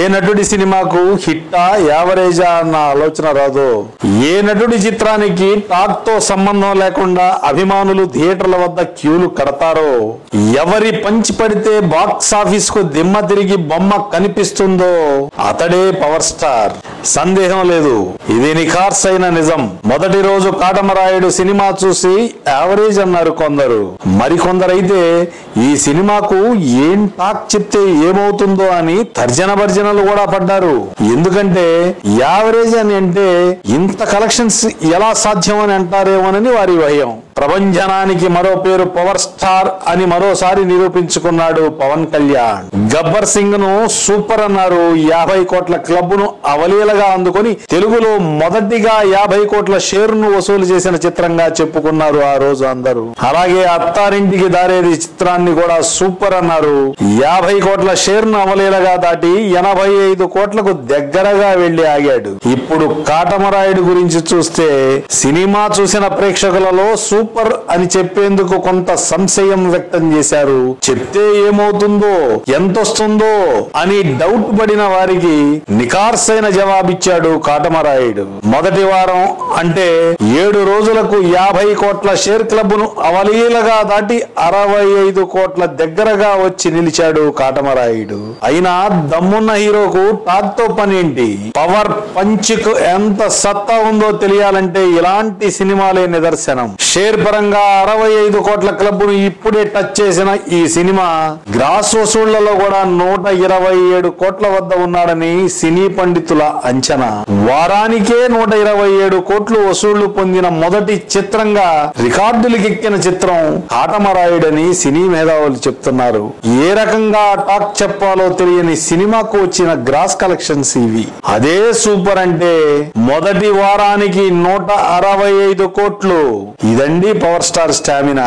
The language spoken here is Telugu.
ఏ నటుడి సినిమాకు హిట్టా యావరేజా అన్న ఆలోచన రాదు. ఏ నటుడి చిత్రానికి టాక్తో సంబంధం లేకుండా అభిమానులు థియేటర్ల వద్ద క్యూలు కడతారో. ఎవరి పంచి పడితే బాక్స్ ఆఫీస్కు దిమ్మ తిరిగి బొమ్మ కనిపిస్తుందో అతడే పవర్ స్టార్ సందేహం లేదు. ఇది నిఖార్స్ అయిన నిజం. మొదటి రోజు కాటమరాయుడు సినిమా చూసి యావరేజ్ అన్నారు కొందరు. మరికొందరైతే ఈ సినిమాకు ఏం టాక్ చెప్తే ఏమవుతుందో అని తర్జన భర్జనలు కూడా పడ్డారు. ఎందుకంటే యావరేజ్ అని అంటే ఇంత కలెక్షన్స్ ఎలా సాధ్యం అని అంటారేమోనని వారి భయం. ప్రభంజనానికి మరో పేరు పవర్ స్టార్ అని మరోసారి నిరూపించుకున్నాడు పవన్ కళ్యాణ్. గబ్బర్ సింగ్ను సూపర్ అన్నారు. యాభై కోట్ల క్లబ్ను అవలీలగా అందుకొని తెలుగులో మొదటిగా యాభై కోట్ల షేర్ను వసూలు చేసిన చిత్రంగా చెప్పుకున్నారు ఆ రోజు అందరూ. అలాగే అత్తారింటికి దారేది చిత్రాన్ని కూడా సూపర్ అన్నారు. యాభై కోట్ల షేర్ను అవలీలగా దాటి ఎనభై ఐదు కోట్లకు దగ్గరగా వెళ్ళి ఆగాడు. ఇప్పుడు కాటమరాయుడు గురించి చూస్తే సినిమా చూసిన ప్రేక్షకులలో సూపర్ అని చెప్పేందుకు కొంత సంశయం వ్యక్తం చేశారు. చెప్తే ఏమవుతుందో ఎంతొస్తుందో అని డౌట్ పడిన వారికి నికార్సైన జవాబిచ్చాడు కాటమరాయుడు. మొదటి వారం అంటే ఏడు రోజులకు యాభై కోట్ల షేర్ క్లబ్ను అవలీలగా దాటి అరవై ఐదు కోట్ల దగ్గరగా వచ్చి నిలిచాడు కాటమరాయుడు. అయినా దమ్మున్న హీరోకు టాక్తో పని ఏంటి పవర్ పంచ్ ఎంత సత్తా ఉందో తెలియాలంటే ఇలాంటి సినిమాలే నిదర్శనం. షేర్ పరంగా అరవై ఐదు కోట్ల క్లబ్ను ఇప్పుడే టచ్ చేసిన ఈ సినిమా గ్రాస్ వసూళ్ళలో కూడా నూట ఇరవై ఏడు కోట్ల వద్ద ఉన్నాడని సినీ పండితుల అంచనా. వారానికే నూట ఇరవై ఏడు కోట్లు వసూళ్ళు పొందిన మొదటి చిత్రంగా రికార్డులకెక్కిన చిత్రం కాటమరాయుడని సినీ మేధావులు చెప్తున్నారు. ఏ రకంగా టాక్ చెప్పాలో తెలియని సినిమాకు వచ్చిన గ్రాస్ కలెక్షన్స్ ఇవి. అదే సూపర్ అంటే మొదటి వారానికి నూట అరవై ఐదు కోట్లు. ఇదండి పవర్ స్టార్ స్టామినా